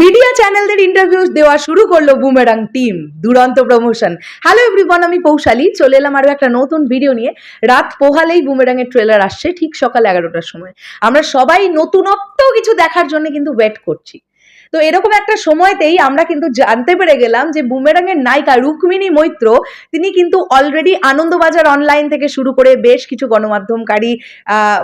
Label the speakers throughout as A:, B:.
A: Media চ্যানেলদের interview দেওয়া শুরু করল বুমেরাং টিম দুরন্ত প্রমোশন হ্যালো এভরিওয়ান আমি পৌশালী। চলে এলাম আরও একটা নতুন ভিডিও নিয়ে। রাত পোহালেই বুমেরাং এর ট্রেলার আসছে ঠিক সকাল এগারোটার সময়। আমরা সবাই নতুনত্ব কিছু দেখার জন্য কিন্তু ওয়েট করছি। তো এরকম একটা সময়তেই আমরা কিন্তু জানতে পেরে গেলাম যে বুমেরাং এর নায়িকা রুক্মিণী মৈত্র, তিনি কিন্তু অলরেডি আনন্দবাজার অনলাইন থেকে শুরু করে বেশ কিছু গণমাধ্যমকারী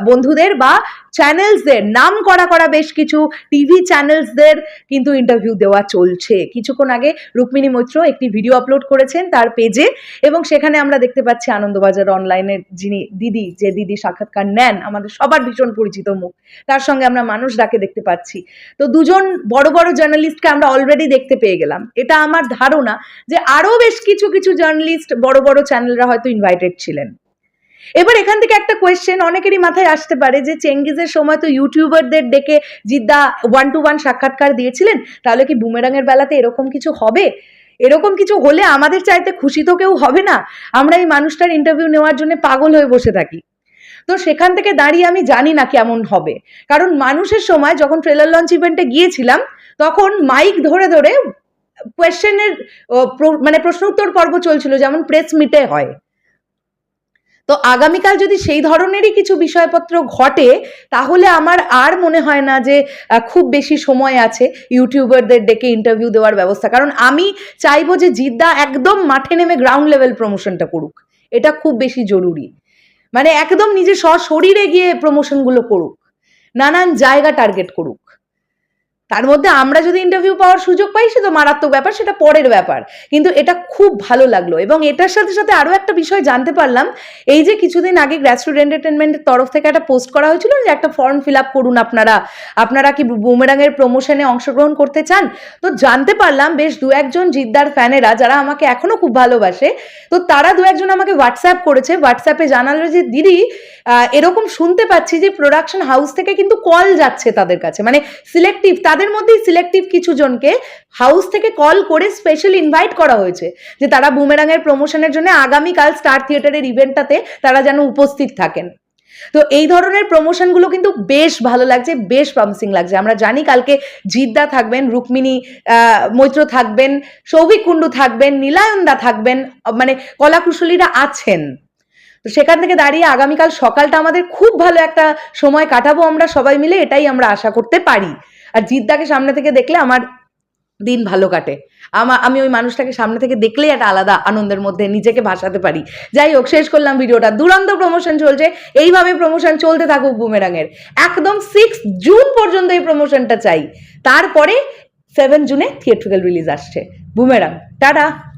A: বন্ধুদের বা চ্যানেলসদের নাম করা করা বেশ কিছু টিভি চ্যানেলসদের কিন্তু ইন্টারভিউ দেওয়া চলছে। কিছুক্ষণ আগে রুক্মিণী মৈত্র একটি ভিডিও আপলোড করেছেন তার পেজে এবং সেখানে আমরা দেখতে পাচ্ছি আনন্দবাজার অনলাইনের যিনি দিদি, যে দিদি সাক্ষাৎকার নেন, আমাদের সবার ভীষণ পরিচিত মুখ। তার সঙ্গে আমরা মানুষ ডাকে দেখতে পাচ্ছি। তো দুজন বড় বড় জার্নালিস্টকে আমরা অলরেডি দেখতে পেয়ে গেলাম। এটা আমার ধারণা যে আরও বেশ কিছু কিছু জার্নালিস্ট বড় বড় চ্যানেলরা হয়তো ইনভাইটেড ছিলেন। এবার এখান থেকে একটা কোয়েশ্চেন অনেকেরই মাথায় আসতে পারে যে চেঙ্গিজের সময় তো ইউটিউবারদের ডেকে জিদ্দা ওয়ান টু ওয়ান সাক্ষাৎকার দিয়েছিলেন, তাহলে কি বুমেরাঙের বেলাতে এরকম কিছু হবে? এরকম কিছু হলে আমাদের চাইতে খুশি তো কেউ হবে না। আমরা এই মানুষটার ইন্টারভিউ নেওয়ার জন্য পাগল হয়ে বসে থাকি। তো সেখান থেকে দাঁড়িয়ে আমি জানি না কেমন হবে। কারণ মানুষের সময় যখন ট্রেলার লঞ্চ ইভেন্টে গিয়েছিলাম তখন মাইক ধরে ধরে কোয়েশ্চেনের মানে প্রশ্ন উত্তর পর্ব চলছিল, যেমন প্রেস মিটে হয়। তো আগামীকাল যদি সেই ধরনেরই কিছু বিষয়পত্র ঘটে, তাহলে আমার আর মনে হয় না যে খুব বেশি সময় আছে ইউটিউবারদের ডেকে ইন্টারভিউ দেওয়ার ব্যবস্থা। কারণ আমি চাইব যে জিদ্দা একদম মাঠে নেমে গ্রাউন্ড লেভেল প্রমোশনটা করুক। এটা খুব বেশি জরুরি। মানে একদম নিজে সশরীরে গিয়ে প্রমোশনগুলো করুক। নানান জায়গা টার্গেট করুক। তার মধ্যে আমরা যদি ইন্টারভিউ পাওয়ার সুযোগ পাই, সে তো মারাত্মক ব্যাপার, সেটা পরের ব্যাপার। কিন্তু এটা খুব ভালো লাগল এবং এটার সাথে সাথে আরও একটা বিষয় জানতে পারলাম, এই যে কিছুদিন আগে গ্র্যাসরুট এন্টারটেনমেন্টের তরফ থেকে একটা পোস্ট করা হয়েছিল যে একটা ফর্ম ফিল আপ করুন আপনারা আপনারা কি বুমেরাঙের প্রমোশনে অংশগ্রহণ করতে চান? তো জানতে পারলাম বেশ দু একজন জিদ্দার ফ্যানেরা, যারা আমাকে এখনও খুব ভালোবাসে, তো তারা দু একজন আমাকে হোয়াটসঅ্যাপ করেছে হোয়াটসঅ্যাপে জানালো যে, দিদি এরকম শুনতে পাচ্ছি যে প্রোডাকশন হাউস থেকে কিন্তু কল যাচ্ছে তাদের কাছে। মানে সিলেক্টিভ তাদের মধ্যেই সিলেক্টিভ কিছু জনকে হাউস থেকে কল করে স্পেশাল ইনভাইট করা হয়েছে, যে তারা বুমেরাঙের প্রমোশনের জন্য আগামীকাল স্টার থিয়েটারের ইভেন্টটাতে তারা যেন উপস্থিত থাকেন। তো এই ধরনের প্রমোশনগুলো কিন্তু বেশ ভালো লাগছে, বেশ প্রমিসিং লাগছে। আমরা জানি কালকে জিদ্দা থাকবেন, রুক্মিণী মৈত্র থাকবেন, সৌভিক কুণ্ডু থাকবেন, নীলায়নদা থাকবেন মানে কলাকুশলীরা আছেন। তো সেখান থেকে দাঁড়িয়ে আগামীকাল সকালটা আমাদের খুব ভালো একটা সময় কাটাবো আমরা সবাই মিলে, এটাই আমরা আশা করতে পারি। আর জিদ্দাকে সামনে থেকে দেখলে আমার দিন ভালো কাটে। আমার আমি ওই মানুষটাকে সামনে থেকে দেখলেই একটা আলাদা আনন্দের মধ্যে নিজেকে ভাসাতে পারি। যাই হোক, শেষ করলাম ভিডিওটা। দুরন্ত প্রমোশন চলছে। এইভাবে প্রমোশন চলতে থাকুক বুমেরাঙের একদম সিক্স জুন পর্যন্ত এই প্রমোশনটা চাই। তারপরে সেভেন জুনে থিয়েট্রিক্যাল রিলিজ আসছে। Boomerang tata!